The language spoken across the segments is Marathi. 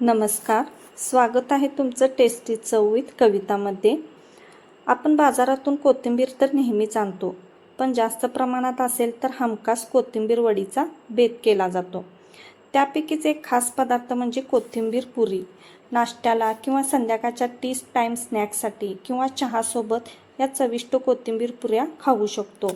नमस्कार. स्वागत आहे तुमचं टेस्टी चवीत कवितामध्ये. आपण बाजारातून कोथिंबीर तर नेहमीच आणतो पण जास्त प्रमाणात असेल तर हमखास कोथिंबीर वडीचा बेत केला जातो. त्यापैकीच एक खास पदार्थ म्हणजे कोथिंबीर पुरी. नाश्त्याला किंवा संध्याकाळच्या टी टाईम स्नॅक्ससाठी किंवा चहासोबत या चविष्ट कोथिंबीर पुऱ्या खाऊ शकतो.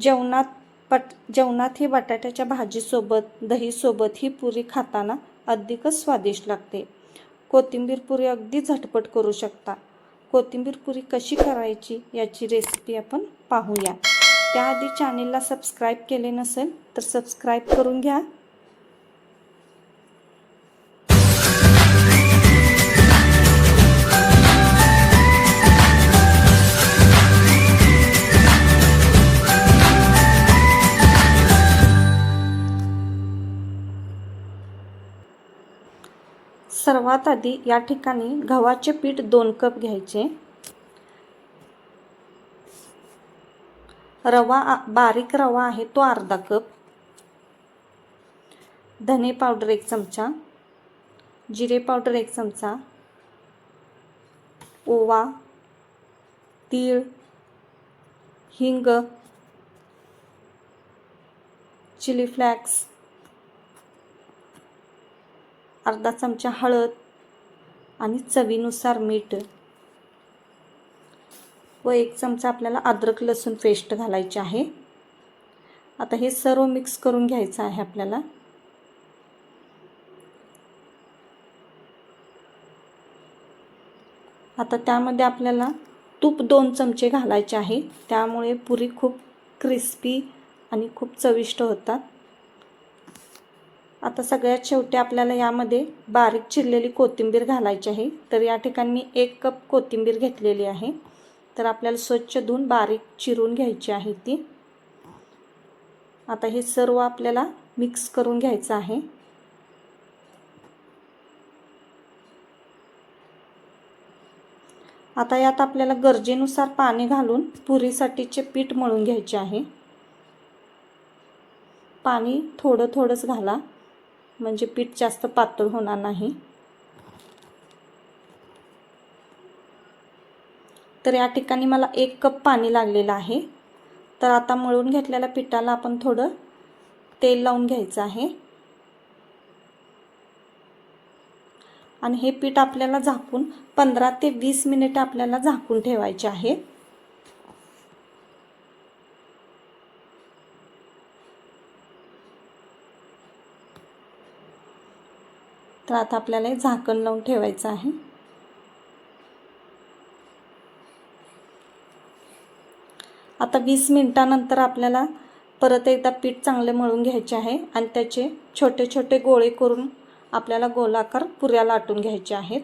जेवणात पट जेवणात ही बटाट्याच्या भाजीसोबत दहीसोबत ही पुरी खाताना अधिकच स्वादिष्ट लागते. कोथिंबीर पुरी अगदी झटपट करू शकता. कोथिंबीर पुरी कशी करायची याची रेसिपी आपण पाहूया. त्याआधी चॅनेलला सबस्क्राईब केले नसेल तर सबस्क्राईब करून घ्या. सर्वात आधी या ठिकाणी गव्हाचे पीठ दोन कप घ्यायचे. रवा बारीक रवा आहे तो अर्धा कप. धने पावडर एक चमचा. जिरे पावडर एक चमचा. ओवा तीळ हिंग चिली फ्लॅक्स अर्धा चमचा हळद आणि चवीनुसार मीठ व एक चमचा आपल्याला अद्रक लसूण पेस्ट घालायची आहे. आता हे सर्व मिक्स करून घ्यायचं आहे आपल्याला. आता त्यामध्ये आपल्याला तूप दोन चमचे घालायचे आहे. त्यामुळे पुरी खूप क्रिस्पी आणि खूप चविष्ट होतात. आता सगळ्यात शेवटी आपल्याला यामध्ये बारीक चिरलेली कोथिंबीर घालायची आहे. तर या ठिकाणी मी एक कप कोथिंबीर घेतलेली आहे. तर आपल्याला स्वच्छ धुवून बारीक चिरून घ्यायची आहे ती. आता हे सर्व आपल्याला मिक्स करून घ्यायचं आहे. आता यात आपल्याला गरजेनुसार पाणी घालून पुरीसाठीचे पीठ मळून घ्यायचे आहे. पाणी थोडं थोडंच घाला. म्हणजे पीठ जास्त पातळ होणार नाही. तर या ठिकाणी मला एक कप पाणी लागलेलं आहे. तर आता मळून घेतलेल्या पिठाला आपण थोडं तेल लावून घ्यायचं आहे. आणि हे पीठ आपल्याला झाकून पंधरा ते वीस मिनिट आपल्याला झाकून ठेवायचे आहे. तर आता आपल्याला हे झाकण लावून ठेवायचं आहे. आता वीस मिनटानंतर आपल्याला परत एकदा पीठ चांगले मळून घ्यायचे आहे आणि त्याचे छोटे छोटे गोळे करून आपल्याला गोलाकार पुऱ्या लाटून घ्यायच्या आहेत.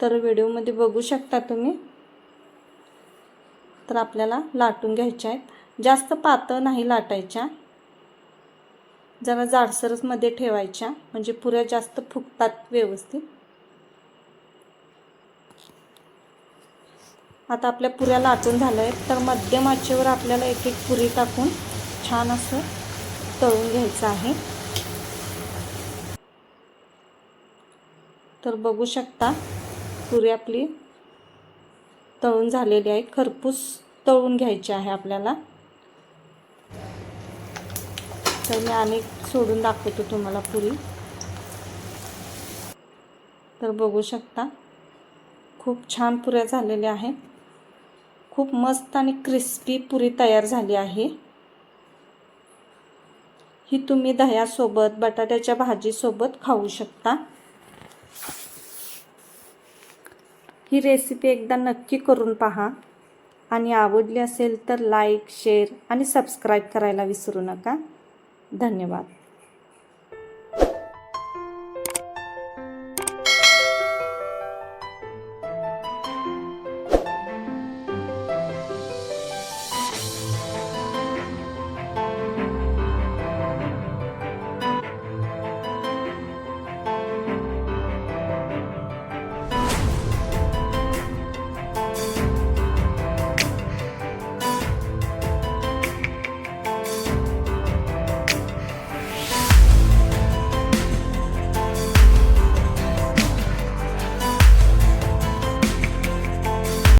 तर व्हिडिओमध्ये बघू शकता तुम्ही. तर आपल्याला लाटून घ्यायच्या आहेत. जास्त पातळ नाही लाटायच्या. जरा जाडसरसमध्ये ठेवायच्या म्हणजे पुऱ्या जास्त फुगतात व्यवस्थित. आता आपल्या पुऱ्या लाटून झाल्या आहेत तर मध्यम आचेवर आपल्याला एक एक पुरी टाकून छान असं तळून घ्यायचं आहे. तर बघू शकता पुरी आपली तळून झालेली आहे. खरपूस तळून घ्यायची आहे आपल्याला. तर मी अनेक सोडून दाखवतो तुम्हाला पुरी. तर बघू शकता खूप छान पुऱ्या झालेल्या आहेत. खूप मस्त आणि क्रिस्पी पुरी तयार झाली आहे. ही तुम्ही दह्यासोबत बटाट्याच्या भाजीसोबत खाऊ शकता. ही रेसिपी एकदा नक्की करून पहा. आणि आवडली असेल तर लाईक शेअर आणि सबस्क्राईब करायला विसरू नका. धन्यवाद.